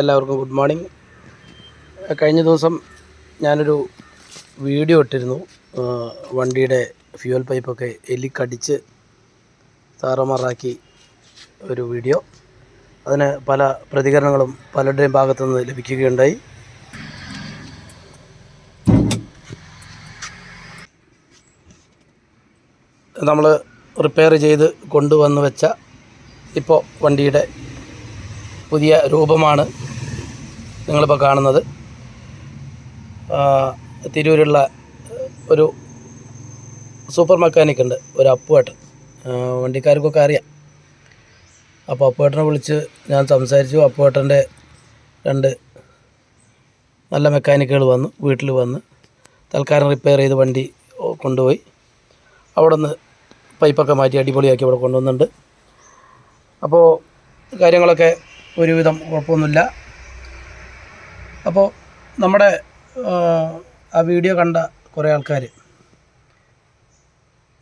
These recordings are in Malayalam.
എല്ലാവർക്കും ഗുഡ് മോർണിംഗ്. കഴിഞ്ഞ ദിവസം ഞാനൊരു വീഡിയോ ഇട്ടിരുന്നു. വണ്ടിയുടെ ഫ്യൂവൽ പൈപ്പൊക്കെ എലിക്കടിച്ച് താറുമാറാക്കി ഒരു വീഡിയോ. അതിന് പല പ്രതികരണങ്ങളും പലരുടെയും ഭാഗത്തു നിന്ന് ലഭിക്കുകയുണ്ടായി. നമ്മൾ റിപ്പയർ ചെയ്ത് കൊണ്ടുവന്ന് വെച്ച ഇപ്പോൾ വണ്ടിയുടെ പുതിയ രൂപമാണ് നിങ്ങളിപ്പോൾ കാണുന്നത്. തിരൂരുള്ള ഒരു സൂപ്പർ മെക്കാനിക് ഉണ്ട് ഒരു അപ്പുവേട്ടൻ. വണ്ടിക്കാർക്കൊക്കെ അറിയാം. അപ്പോൾ അപ്പുവേട്ടനെ വിളിച്ച് ഞാൻ സംസാരിച്ചു. അപ്പുവേട്ടന്റെ രണ്ട് നല്ല മെക്കാനിക്കുകൾ വന്നു വീട്ടിൽ വന്ന് തൽക്കാലം റിപ്പയർ ചെയ്ത് വണ്ടി കൊണ്ടുപോയി. അവിടെ നിന്ന് പൈപ്പൊക്കെ മാറ്റി അടിപൊളിയാക്കി ഇവിടെ കൊണ്ടുവന്നുണ്ട് അപ്പോൾ കാര്യങ്ങളൊക്കെ ഒരുവിധം കുഴപ്പമൊന്നുമില്ല. അപ്പോൾ നമ്മുടെ ആ, വീഡിയോ കണ്ട കുറേ ആൾക്കാർ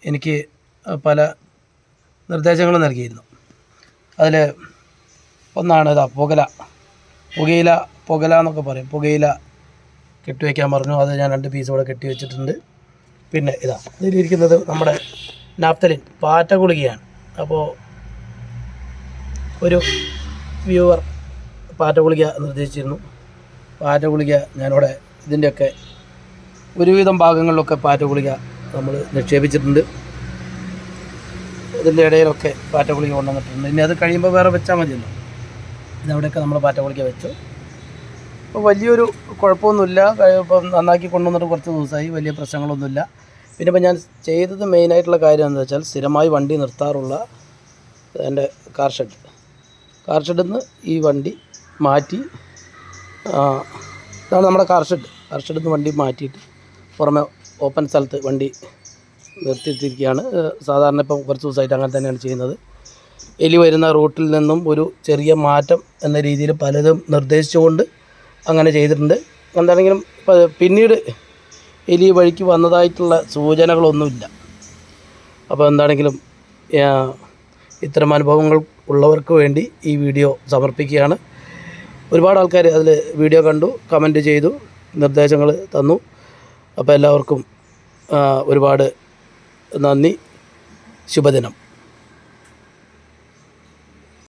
എനിക്ക് പല നിർദ്ദേശങ്ങളും നൽകിയിരുന്നു. അതിൽ ഒന്നാണ് ഇതാ പുകല. പുകയില പുകല എന്നൊക്കെ പറയും. പുകയില കെട്ടിവെക്കാൻ പറഞ്ഞു. അത് ഞാൻ രണ്ട് പീസ് ഇവിടെ കെട്ടി വെച്ചിട്ടുണ്ട്. പിന്നെ ഇതാ ഇതിലിരിക്കുന്നത് നമ്മുടെ നാപ്തലിൻ പാറ്റ ഗുളികയാണ് അപ്പോൾ ഒരു വ്യൂവർ പാറ്റ ഗുളിക നിർദ്ദേശിച്ചിരുന്നു. പാറ്റ ഗുളിക ഞാനിവിടെ ഇതിന്റെയൊക്കെ ഒരുവിധം ഭാഗങ്ങളിലൊക്കെ പാറ്റ ഗുളിക നമ്മൾ നിക്ഷേപിച്ചിട്ടുണ്ട്. ഇതിന്റെ ഇടയിലൊക്കെ പാറ്റ ഗുളിക കൊണ്ടുവന്നിട്ടുണ്ട്. ഇനി അത് കഴിയുമ്പോൾ വേറെ വെച്ചാൽ മതിയല്ലോ. ഇതവിടെയൊക്കെ നമ്മൾ പാറ്റ ഗുളിക വെച്ചു. അപ്പോൾ വലിയൊരു കുഴപ്പമൊന്നുമില്ല. കഴി- ഇപ്പം നന്നാക്കി കൊണ്ടുവന്നിട്ട് കുറച്ച് ദിവസമായി. വലിയ പ്രശ്നങ്ങളൊന്നുമില്ല. പിന്നെ ഇപ്പം ഞാൻ ചെയ്തത് മെയിനായിട്ടുള്ള കാര്യം എന്താ വെച്ചാൽ സ്ഥിരമായി വണ്ടി നിർത്താറുള്ള എന്റെ കാർ ഷെഡ്. കാർ ഷെഡിൽ നിന്ന് ഈ വണ്ടി മാറ്റി ഇതാണ് നമ്മുടെ കാർ ഷെഡ് കാർ ഷെഡിൽ നിന്ന് വണ്ടി മാറ്റിയിട്ട് പുറമെ ഓപ്പൺ സ്ഥലത്ത് വണ്ടി നിർത്തിയിട്ടിരിക്കുകയാണ്. സാധാരണ ഇപ്പം കുറച്ച് ദിവസമായിട്ട് അങ്ങനെ തന്നെയാണ് ചെയ്യുന്നത്. എലി വരുന്ന റൂട്ടിൽ നിന്നും ഒരു ചെറിയ മാറ്റം എന്ന രീതിയിൽ പലതും നിർദ്ദേശിച്ചുകൊണ്ട് അങ്ങനെ ചെയ്തിട്ടുണ്ട്. എന്താണെങ്കിലും പിന്നീട് എലി വഴിക്ക് വന്നതായിട്ടുള്ള സൂചനകളൊന്നുമില്ല. അപ്പോൾ എന്താണെങ്കിലും ഇത്തരം അനുഭവങ്ങൾ ഉള്ളവർക്ക് വേണ്ടി ഈ വീഡിയോ സമർപ്പിക്കുകയാണ്. ഒരുപാട് ആൾക്കാർ അതിൽ വീഡിയോ കണ്ടു കമന്റ് ചെയ്തു നിർദ്ദേശങ്ങൾ തന്നു. അപ്പോൾ എല്ലാവർക്കും ഒരുപാട് നന്ദി. ശുഭദിനം.